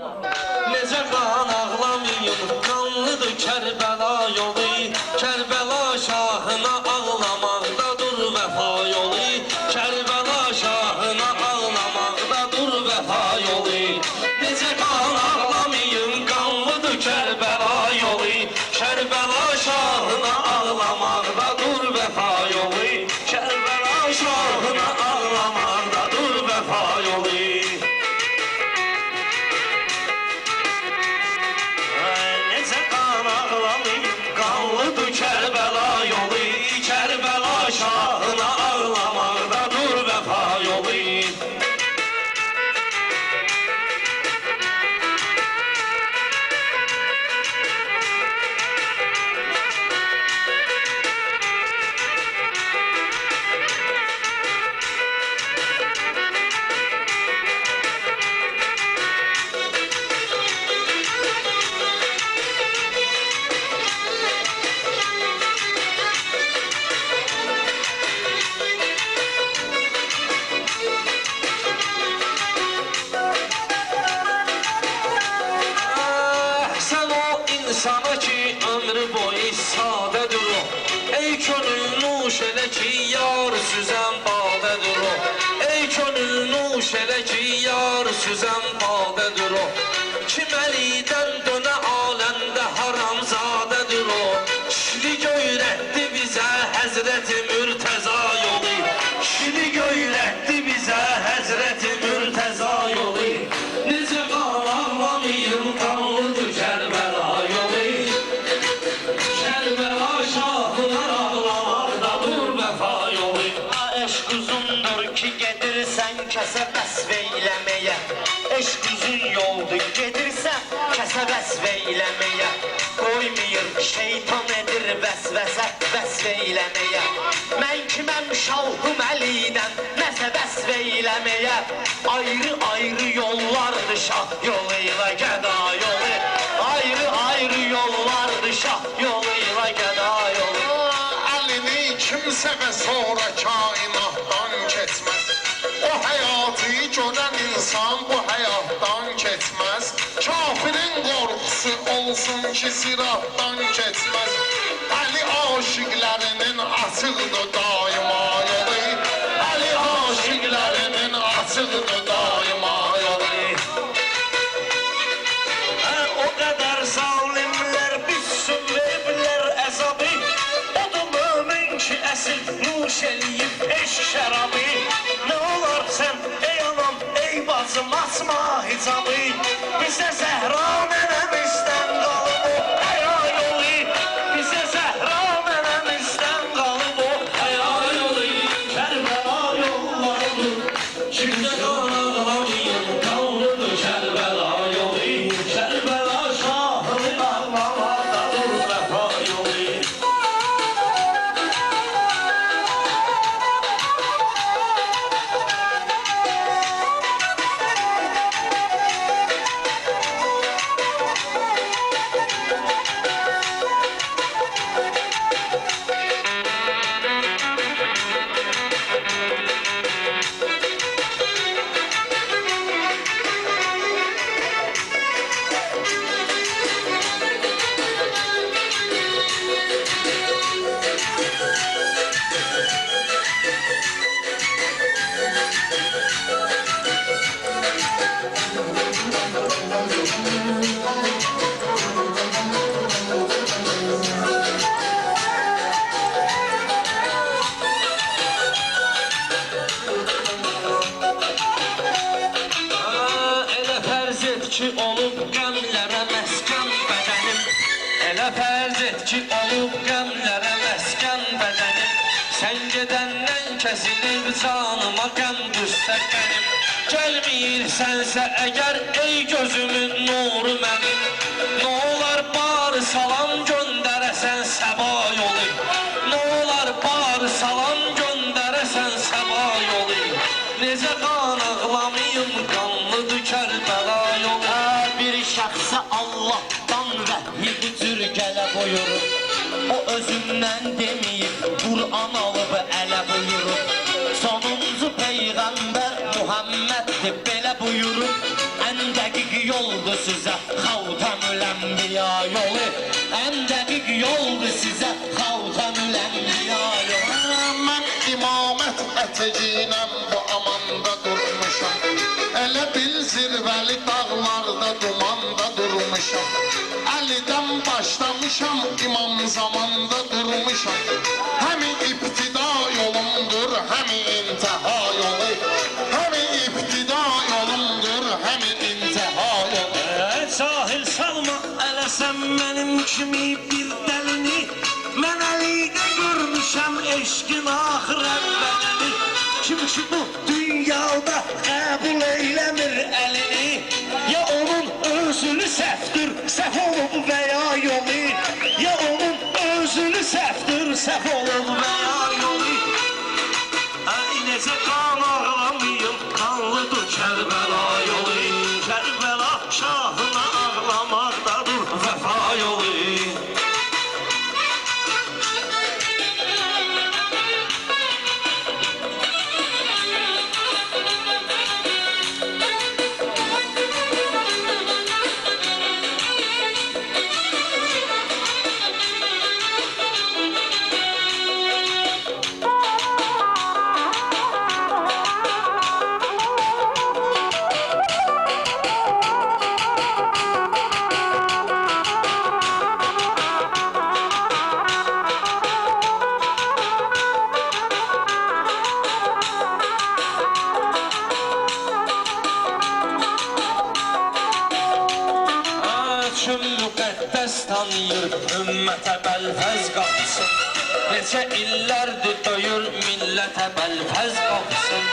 내가. Yar süzən badədir o. Ey könül nuş elə ki yar süzən badədir o. Kim əlidən kəsə vəsf eyləməyə Eşq uzun yoldur gedirsən kəsə vəsf eyləməyə Qoymayır şeytan edir vəsvəsə vəsf eyləməyə Mən kiməm şalhım əlidən nəsə vəsf eyləməyə Ayrı ayrı yollardır şah yolu ilə gəda yolu. Ayrı ayrı yollardır şah yolu ilə gəda yolu Əlini kimsə və sonra kainatdan keçməz O həyatı görən insan bu həyatdan keçməz Kafirin qorxusu olsun ki siratdan keçməz Əli aşiqlərinin açıqdır daima yolu Əli aşiqlərinin açıqdır daima yolu Hə, o qədər zalimlər bilsin veriblər əzabı Odur mömin ki əsil nuş eləyib eşq şərabı ey bacım açma hicabı Bizə Zəhra nənəmizdən ki, olub qəmlərə məskən bədənim Elə fərz et ki, olub qəmlərə məskən bədənim Sən gedəndən kəsilib canıma qəm düşsə qənim Gəlməyirsənsə əgər ey gözümün nuru mənim Nə olar bar salam göndərəsən səba yolu Nə olar bar salam göndərəsən səba yolu Necə qan buyurub O özündən deməyib Qur'an alıb ələ buyurub Sonuncu Peyğəmbər Muhammeddir belə buyurub Ən dəqiq yoldu sizə Xaltamül Ənbiya yolu. Ən dəqiq yoldu sizə Xaltamül Ənbiya yolu. Mən imamət ətəcinəm bu amanda durmuşam Elə bil zirvəli dağlarda dumanda durmuşam Əlidən başlamışam imam zamanda durmuşam Həmi ibtida yolumdur, həmi intiha yolu. Həmi ibtida yolumdur, həmi intiha yolu. Ee, Sahil salma elə sən mənim kimi bir dəlini Mən əlidə görmüşəm eşqin axır əvvəlini Ki bu dünyada qəbul eyləmir əlini Ya onun özünü səhvdir, səhv olub və ya yolu Ya onun özünü səhvdir, səhv olub və ya yolu ümmətə bəlfəz qapsın Neçə illərdir döyür millətə bəlfəz qapsın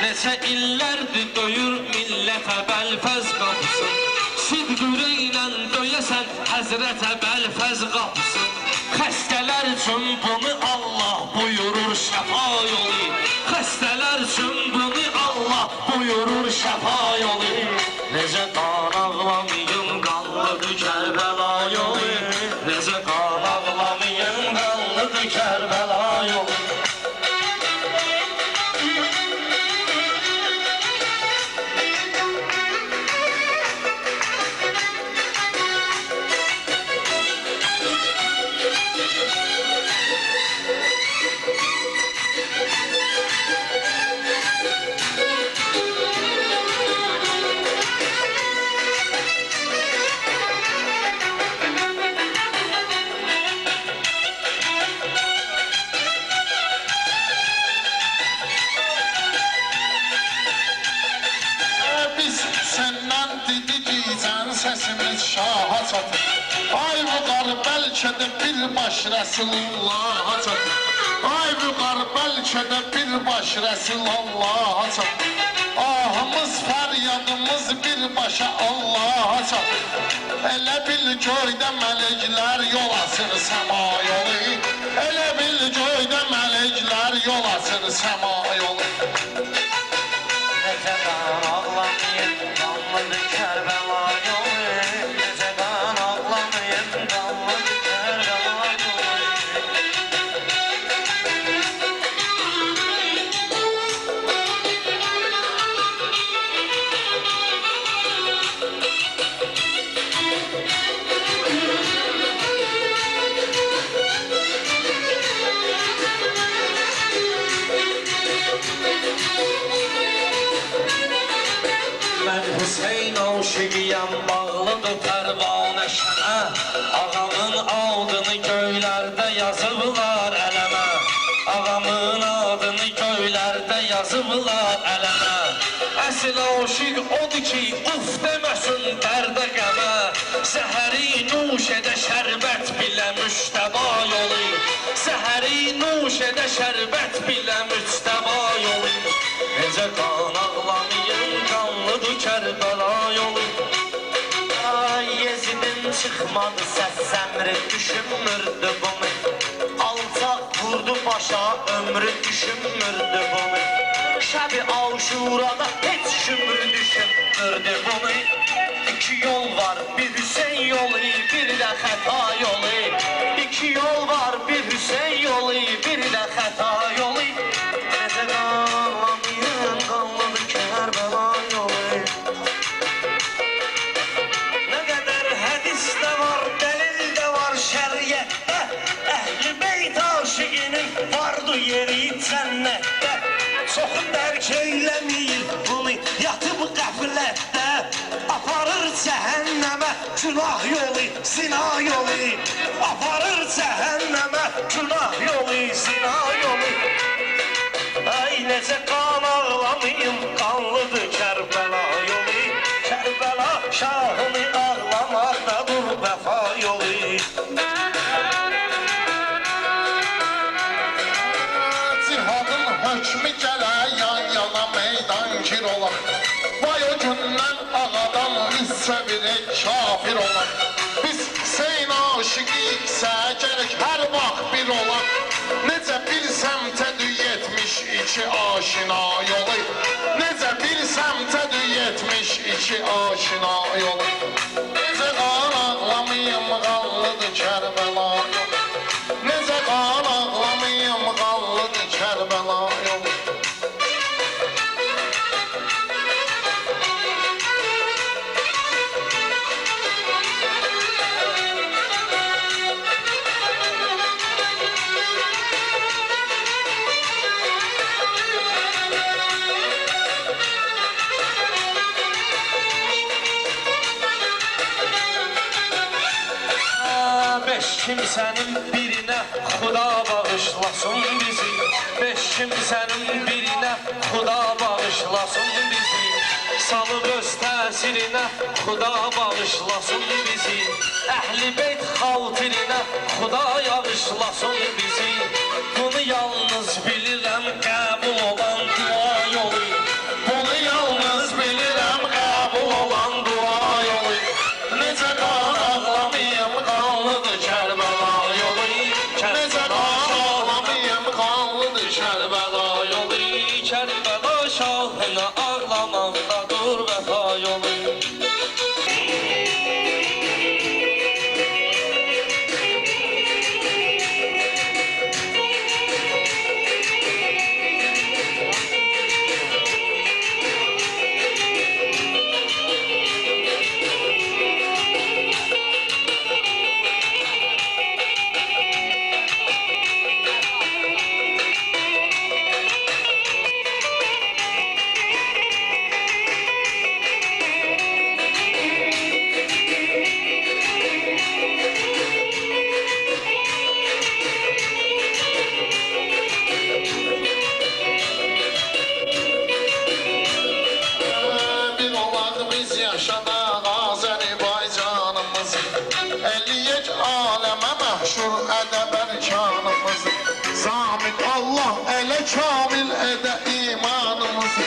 Neçə illərdir döyür millətə bəlfəz qapsın Sidq ürəklə döyəsən həzrətə bəlfəz qapsın Xəstələr üçün bunu Allah buyurur şəfa yolu. Xəstələr üçün bunu Allah buyurur şəfa yolu sesimiz şaha çatır. Ay bu qar bəlkə də bir baş Rəsulullaha çatır. Ay bu qar bəlkə də bir baş Rəsulullaha çatır. Ahımız, fəryadımız bir başa Allaha çatır. Elə bil göydə mələklər yol açır səma yolu. Elə bil göydə mələklər yol açır səma Hüseyn aşıqıyam, bağlıdır pərvanə şənə Ağamın adını göylərdə yazıblar ələmə Ağamın adını göylərdə yazıblar ələmə Əsl aşiq odur ki, uf deməsin dərdə qəmə Səhəri nuş edə şərbət bilə müştəba yolu. Səhəri nuş edə şərbət bilə müstəba Yezidin çıxmadı səs səmri düşünmürdü bunu Alçaq vurdu başa ömrü düşünmürdü bunu Şəbi aşurada heç şümür düşünmürdü bunu İki yol var bir günah yolu, zina yolu. Aparır cəhənnəmə günah yolu, zina yolu. Ay necə qan ağlamayım, qanlıdır Kərbəla yolu. Kərbəla şahını ağlamaqdadır vəfa yolu. Cihadın hökmü gələ üz çevirək kafir olar Biz Hüseyin aşıqiksə gərək hər vaxt bir olar Necə bir səmtə düyetmiş iki aşina yolu. Necə bir səmtə düyetmiş iki aşina yolu. Necə qan ağlamayım qanlıdır Kərbəla Necə qan ağlamayım Beş kimsənin birinə Xuda bağışlasın bizi. Salıb öz təsirinə bağışlasın bizi. Əhli beyt xaltirinə Xuda yağışlasın bizi. Bunu yalnız bilirəm qəbul ədəb ərkanımız Zamit Allah elə kamil edə imanımız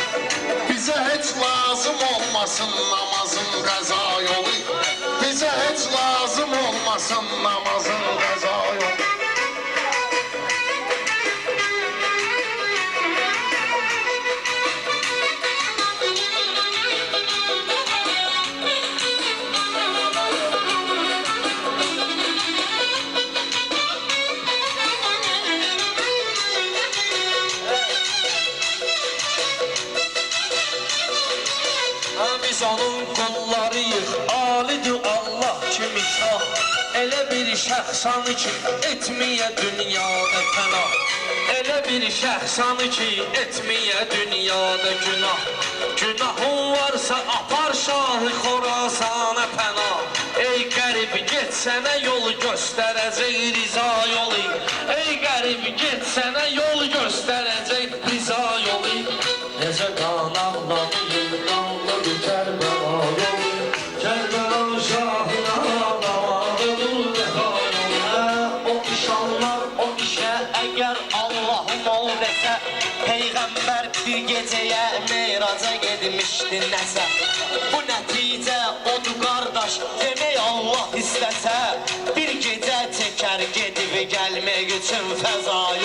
Bizə heç lazım olmasın namazın qəza yolu. Bizə heç lazım olmasın namazın qəza yolu Şəxsanı ki, etməyə dünyada pənah Elə bir şəxsanı ki, etməyə dünyada günah. Günahın varsa apar şahı Xorasana pənah Ey qərib get sənə yol göstərəcək riza yolu. Ey qərib get sənə yol göstərəcək riza yolu. Necə qan ağlamayım, geceye miraca gitmişti nese? Bu netice odur kardeş demek Allah istese Bir gece teker gidip gelmek için feza